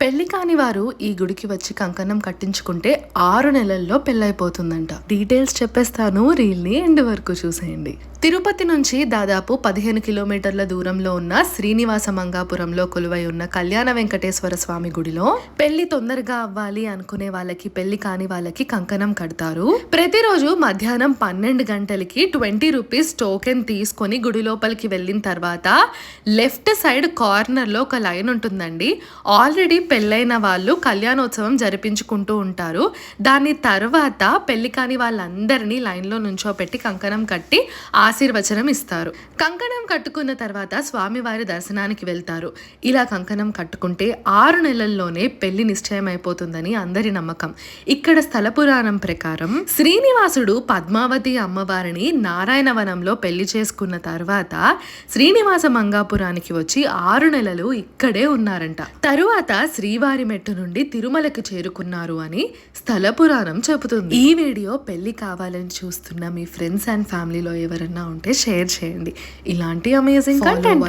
పెళ్ళి కాని వారు ఈ గుడికి వచ్చి కంకణం కట్టించుకుంటే ఆరు నెలల్లో పెళ్ళైపోతుందంట. డీటెయిల్స్ చెప్పేస్తాను. రీల్ని ఎండ్ వరకు చూసేయండి. తిరుపతి నుంచి దాదాపు పదిహేను కిలోమీటర్ల దూరంలో ఉన్న శ్రీనివాస మంగాపురంలో కొలువై ఉన్న కళ్యాణ వెంకటేశ్వర స్వామి గుడిలో పెళ్ళి తొందరగా అవ్వాలి అనుకునే వాళ్ళకి పెళ్ళి కాని వాళ్ళకి కంకణం కడతారు. ప్రతిరోజు మధ్యాహ్నం పన్నెండు గంటలకి ట్వంటీ రూపీస్ టోకెన్ తీసుకొని గుడి లోపలికి వెళ్ళిన తర్వాత లెఫ్ట్ సైడ్ కార్నర్లో ఒక లైన్ ఉంటుందండి. ఆల్రెడీ పెళ్ళైన వాళ్ళు కళ్యాణోత్సవం జరిపించుకుంటూ ఉంటారు. దాని తర్వాత పెళ్ళి కాని వాళ్ళందరినీ లైన్లో నుంచోపెట్టి కంకణం కట్టి ఆశీర్వచనం ఇస్తారు. కంకణం కట్టుకున్న తర్వాత స్వామివారి దర్శనానికి వెళ్తారు. ఇలా కంకణం కట్టుకుంటే ఆరు నెలల్లోనే పెళ్ళి నిశ్చయమైపోతుందని అందరి నమ్మకం. ఇక్కడ స్థల పురాణం ప్రకారం శ్రీనివాసుడు పద్మావతి అమ్మవారిని నారాయణవనంలో పెళ్ళి చేసుకున్న తర్వాత శ్రీనివాస మంగాపురానికి వచ్చి ఆరు నెలలు ఇక్కడే ఉన్నారంట. తరువాత శ్రీవారి మెట్టు నుండి తిరుమలకి చేరుకున్నారు అని స్థల పురాణం చెబుతుంది. ఈ వీడియో పెళ్ళి కావాలని చూస్తున్న మీ ఫ్రెండ్స్ అండ్ ఫ్యామిలీలో ఎవరన్నా ఉంటే షేర్ చేయండి. ఇలాంటి అమేజింగ్ కంటెంట్